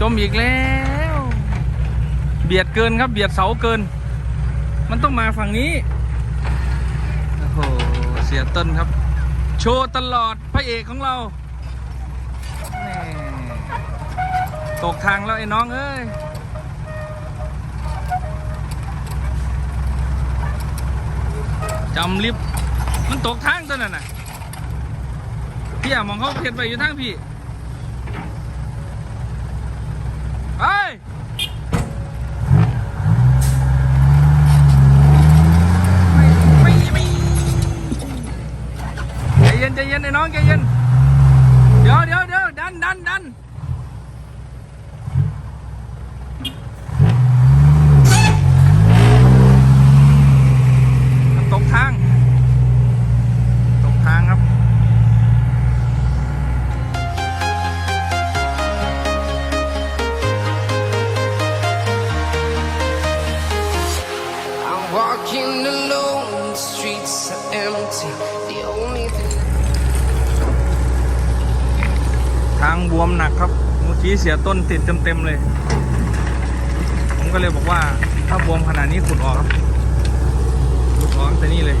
จมอีกแล้ว เบียดเกินครับเบียดเสาเกิน มันต้องมาฝั่งนี้ โอ้โห เสียต้นครับ โชว์ตลอดพระเอกของเราแม่ตกทางแล้วไอ้น้องเอ้ยจำลิฟมันตกทางตัวนั้นน่ะพี่อะมองเขาเพียนไปอยู่ทางพี่ ใจเย็นใจนไอ้น้องใจเย็น เดี๋ยวเดี๋ยวเดี๋ยวดันดันดัน นี้เสียต้นติดเต็มๆเลย ผมก็เลยบอกว่า ถ้าบวมขนาดนี้ขุดออกครับ ขุดออกแต่นี่เลย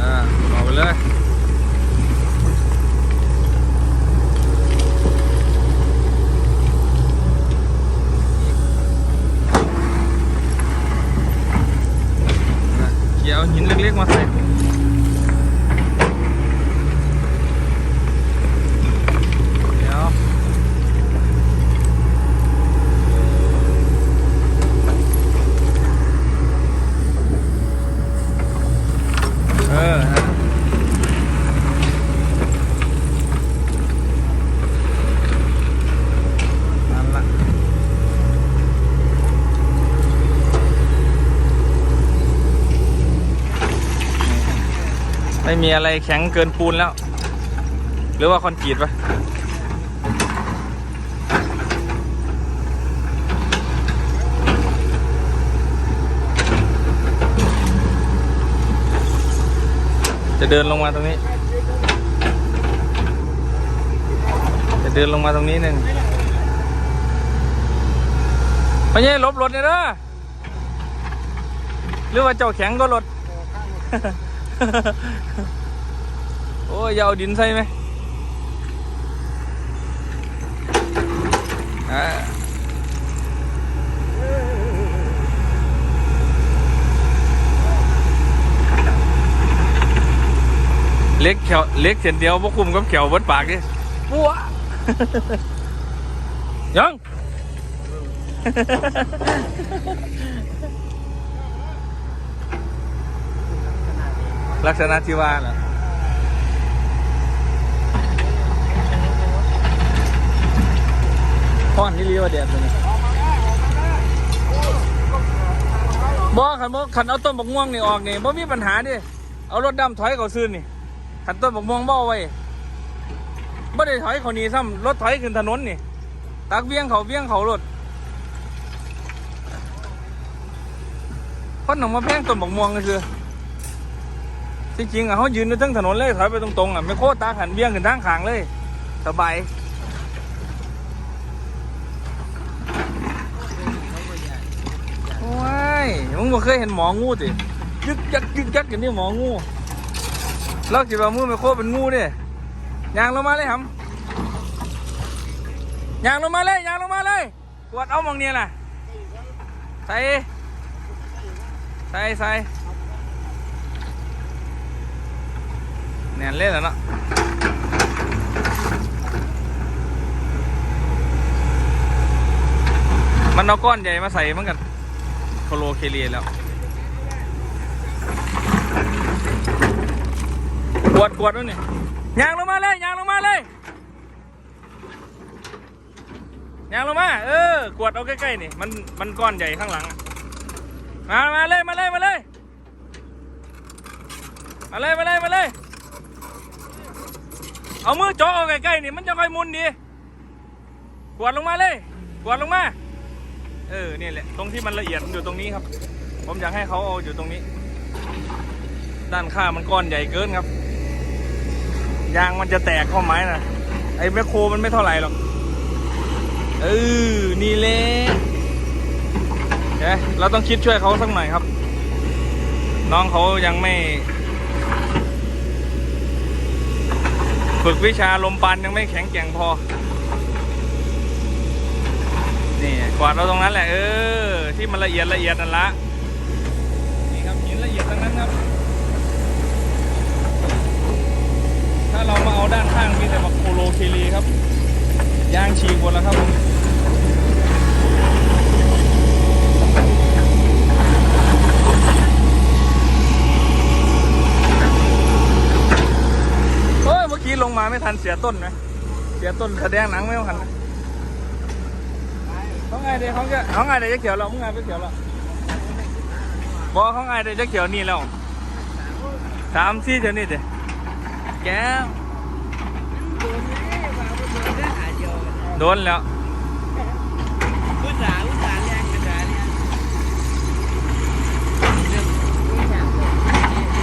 อ่าออกไปเลยเกี่ยวหินเล็กๆมาใส่ เดี๋ยว เออฮะนั่นละ ไม่มีอะไรแข็งเกินปูนแล้ว หรือว่าคอนกรีตปะจะเดินลงมาตรงนี้ จะเดินลงมาตรงนี้หนึ่งไม่ใช่ลบรถเนี่ยเด้อหรือว่าเจ้าแข็งก็รถ โอ้ยอย่าเอาดินใส่ไหมอ่าเล็กแขวเล็กเส้นเดียวพวกคุมกับแขวเบดปากดิปัวยัง ลักษณะที่ว่าน่ะห้อนนี่เรียกว่าแดดเลยนะบ่ขันบ่ขันเอาต้นบักม่วงนี่ออกนี่บ่มีปัญหาดิเอารถดำถอยเขาซื้อนี่ขันต้นบักม่วงบ่อไว้บ่ได้ถอยเขานี่ซ้ำรถถอยขึ้นถนนนี่ตักเวียงเขาเวียงเขารถคนหนองมาแพงต้นบักม่วงก็คือ ที่จริงอะเขายืนอยู่ทั้งถนนเลยถอยไปตรงๆอะไม่โคตรตาขันเบี้ยงขึ้นทางขางเลย สบายว้ยมึงบ่เคยเห็นหมองูติยึกยักยึกยักอย่างนี้หมองูเราจิว่ามือไม่โคตรเป็นงูดิยางลงมาเลยครับยางลงมาเลยยางลงมาเลยกวดเอามองเนี่ยน่ะใส่ใส่ใส่ แน่นเล่นแล้วเนาะมันเอาก้อนใหญ่มาใส่เหมือนกันโคโลเคเลียแล้วกวดกวดด้วนี่ยางลงมาเลยยางลงมาเลยยางลงมา เออกวดเอาใกล้ๆนี่มันมันก้อนใหญ่ข้างหลังมามาเลยมาเลยมาเลยมาเลยมาเลยมาเลย เอามือจ่อเอาใกล้ๆนี่มันจะค่อยมุนดีกวาดลงมาเลยกวาดลงมา เออเนี่ยแหละ ตรงที่มันละเอียดอยู่ตรงนี้ครับ ผมอยากให้เขาเอาอยู่ตรงนี้ ด้านข้างมันก้อนใหญ่เกินครับ ยางมันจะแตกข้อไม้นะไอ้แมคโครมันไม่เท่าไหร่หรอก เออ นี่แหละเดี๋ยวเราต้องคิดช่วยเขาสักหน่อยครับ น้องเขายังไม่ ฝึกวิชาลมปันยังไม่แข็งแกร่งพอ นี่กวาดเราตรงนั้นแหละ เออ ที่มันละเอียดละเอียดนั่นละ นี่ครับหินละเอียดทั้งนั้นครับ ถ้าเรามาเอาด้านข้างมีแต่บักโคโลเคลีครับ ยางฉีกหมดแล้วครับผม เฮ้ย เมื่อ กี้ลงมาไม่ทันเสียต้นไหมเสียต้นแสดงหนังไม่ทันเขาไงเดี๋ยวเขาจะเขาไงเดี๋ยวจะเขียวเรามึงไงไปเขียวเราบอเขาไงเดี๋ยวจะเขียวนี่แล้วสามสี่เดี๋ยวนี้เดี๋ยวแกโดนแล้วอุตส่าห์อุตส่าห์แรงกระดาษเนี่ย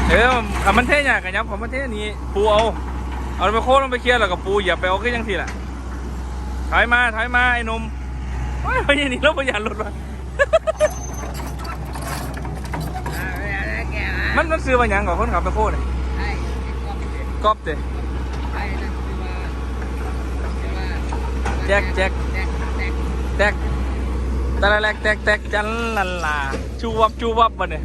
เออขมันเท่ยากกันยับขับมันเท่นี้ปูเอา เอาไปโค้งลงไปเคลียร์แล้วกับปูอย่าไปเอาขึ้นยังทีละถอยมาถอยมาไอ้หนุ่มโอ้ยพยานี่รถพยานรถมาอ่าเวลาแล้วแกอะมันมันซื้อมาหยังก่อนคนขับไปโค้งเนี่ยไอ้ที่กองเด็กก๊อปเด้ไอ้นั่นคือว่าคือว่าแจ็คแจ็คแจ็คแจ็คแตกตะละแลกแตกแตกจันลันลาชูวับชูวับมาเนี่ย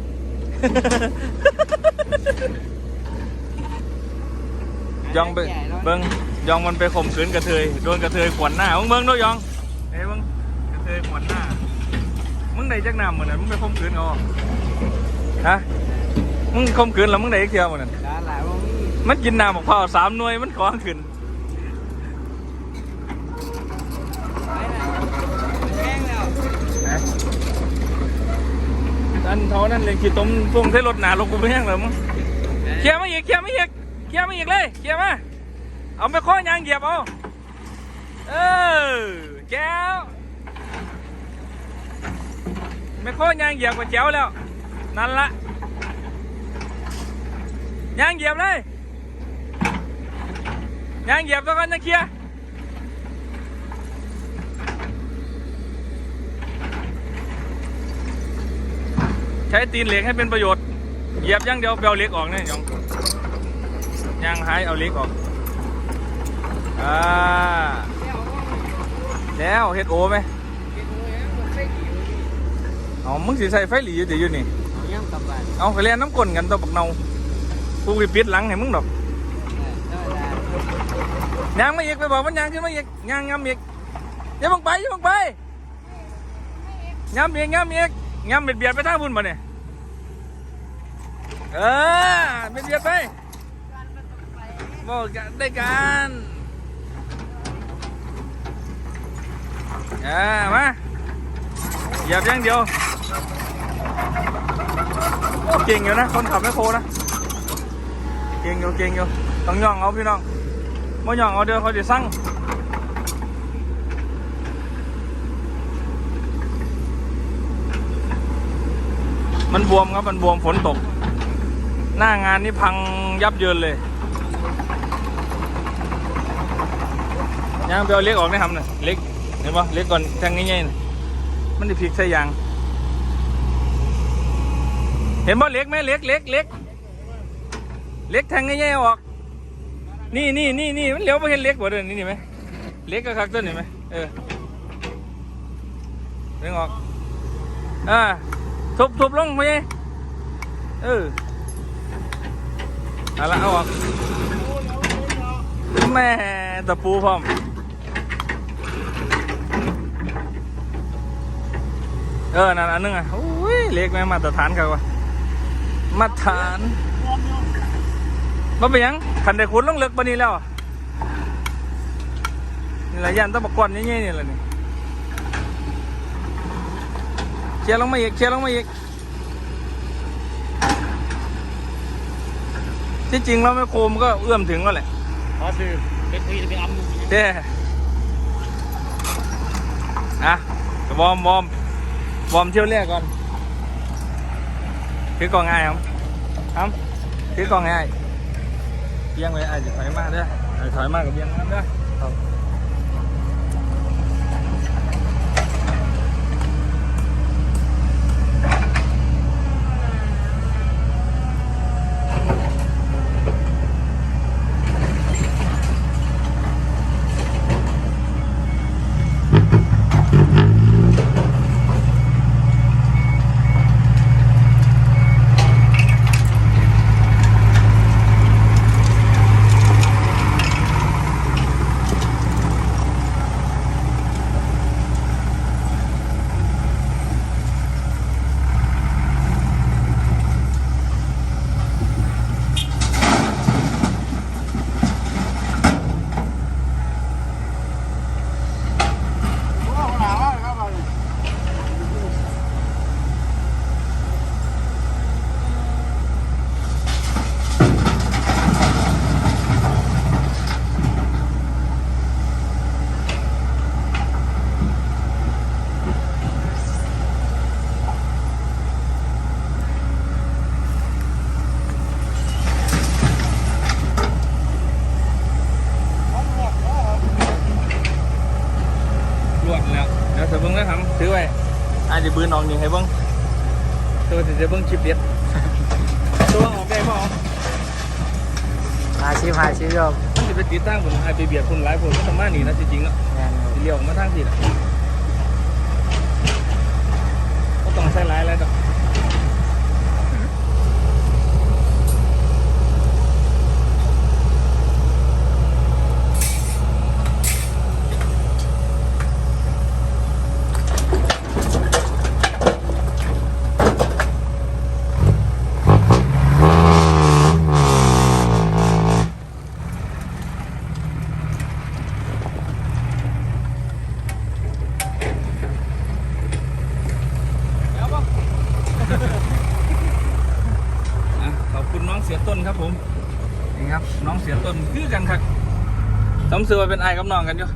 ยองไปเบิ้งยองมันไปข่มขืนกระเทยโดนกระเทยขวัญหน้ามึงเบิ้งด้วยยองเฮ้ยมึงกระเทยขวัญหน้ามึงได้จักน้ำเหมือนนั้นมึงไปข่มขืนเขาฮะมึงข่มขืนแล้วมึงได้อีกเที่ยวเหมือนนั้นดาหลายว่ามีมันกินน้ำของพ่อสามหน่วยมันขอขึ้นแห้งแล้วนะอันเท่านั้นเลยขี่ต้มพวงเทรถหนาลงกูไม่แห้งเลยมึงเคลียร์มาอีกเคลียร์มาอีก เกียร์มาอีกเลยเคลียร์มาเอาไปข้อยางเหยียบเอาเออแก้วไม่ข้อยางเหยียบก็แจ๋วแล้ว นั่นละยางเหยียบเลยยางเหยียบแล้วกันนะเคียร์ใช้ตีนเหล็กให้เป็นประโยชน์เหยียบย่างเดียวเปลวเหล็กออกเนี่ยยอง ยางหายเอาเล็กออกอ่าแล้วเฮ็ดโอไหมเก็บมือยังมันไม่กี่มือเอามึงสิใส่ไฟหลีอยู่ติอยู่นี่เอากลับบ้านเอาไปเรียนน้ำก้นกันตัวบักเนากูไปปิดหลังให้มึงดอกเออได้ได้ยางมาอีกไปบอกมันยางขึ้นมาอีกยางงำอีกย่าบังไปย่าบังไปงำอีกงำอีกงำเบียดเบียดไปทางบุญมาเนี่ยเออเบียดเบียดไป บอกกันได้กันอ่ามาเหยียบอย่างเดียว เก่งอยู่นะ คนขับแมคโครนะ เก่งอยู่เก่งอยู่ต้องย่องเอาพี่น้องบ่ย่องเอาเดี๋ยวเขาจะสั่งมันบวมครับ มันบวมฝนตก หน้างานนี่พังยับเยินเลย ยางไปเอาเล็กออกได้ทำน่ะเล็กเห็นปะเล็กก่อนแทงง่ายๆน่ะมันจะพลิกใส่ยาง เห็นปะเล็กไหมเล็กเล็กเล็กเล็กแทงง่ายๆออก นี่นี่นี่นี่มันเลี้ยวไปเห็นเล็กกว่าเดิมนี่นี่ไหมเล็กก็คักต้นนี่ไหมเออเร่งออกอ่าทุบทุบลงไปเออเอาละเอาออกแม่ตะปูพร้อม เออ นั่นอันนึงอะโอ้ยเล็กแม่มาตรฐานครับวะมาตรฐานมันเป็นหยังขันได้ขุดลงเลิกปานนี้แล้วอะนี่แหละยันต้องบกกวนนี่ๆนี่แหละนี่เคลียร์ลงมาอีกเคลียร์ลงมาอีกที่จริงเราไม่โคมก็เอื้อมถึงก็แหละขอซื้อเป็นคุยเป็นอัมเด้อะวอร์มวอร์ม วอร์มเที่ยวแรกก่อน ถือกล่องง่ายครับครับถือกล่องง่ายเบี้ยงไว้อาจจะถอยมากเด้ออาจจะถอยมากกับเบี้ยงนะเด้อ ครับ รวดแล้วเดี๋ยวเธอเบิ้งแล้วทำถือไว้ บื้อน้องนี่ให้เบิ้งตัวจะจะเบิ้งคลิปเด็ดตัวออกได้ป่ะหาชิมหาชิมยอมมันจะไปติดตั้งบนไอไปเบียดคนหลายคนก็ทำมาหนีนะจริงๆแล้วงานครับเลี้ยวออกมาทางผิดอะก็ต้องใช้หลายแล้วดอกแล้วป่ะ อะขอบคุณน้องเสียต้นครับผม น้องเสียต้นคือกันครับสมเสือว่าเป็นไอ้กับน้องกันอยู่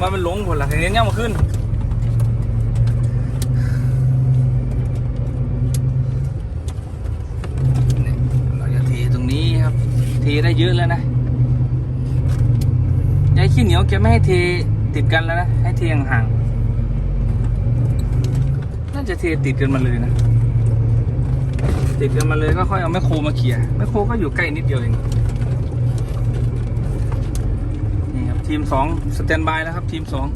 ว่าเป็นหลงผลละเห็นเงี้ยมาขึ้นเราจะเทตรงนี้ครับเทได้เยอะแล้วนะยายขี้เหนียวแกไม่ให้เทติดกันแล้วนะ ให้เทห่างๆน่าจะเทติดกันมาเลยนะติดกันมาเลยก็ค่อยเอาแมคโครมาเขี่ยแมคโครก็อยู่ใกล้นิดเดียวเอง นี่ครับ ทีมสองสแตนบายแล้วครับ ทีมสอง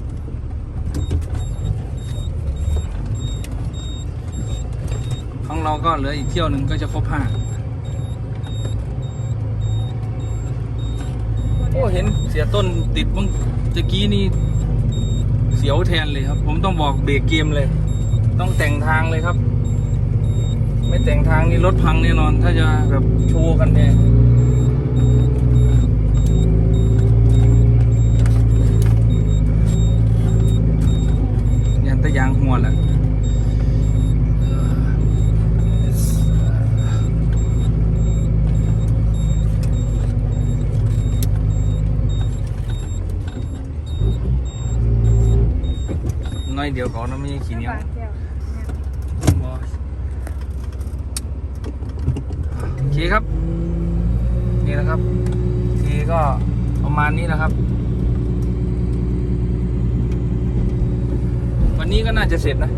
ของเราก็เหลืออีกเที่ยวหนึ่งก็จะครบห้าโอ้เห็นเสียต้นติดเมื่อตะกี้นี่เสียวแทนเลยครับ ผมต้องบอกเบรกเกมเลย ต้องแต่งทางเลยครับ ไม่แต่งทางนี่รถพังแน่นอน ถ้าจะแบบโชว์กันเนี่ย ยางหัวแหละน้อยเดียวก่อนนะไม่ขี้เหนียวโอเคครับ นี่นะครับทีก็ประมาณนี้นะครับ วันนี้ก็น่าจะเสร็จนะ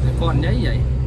แต่ก้อนใหญ่ๆ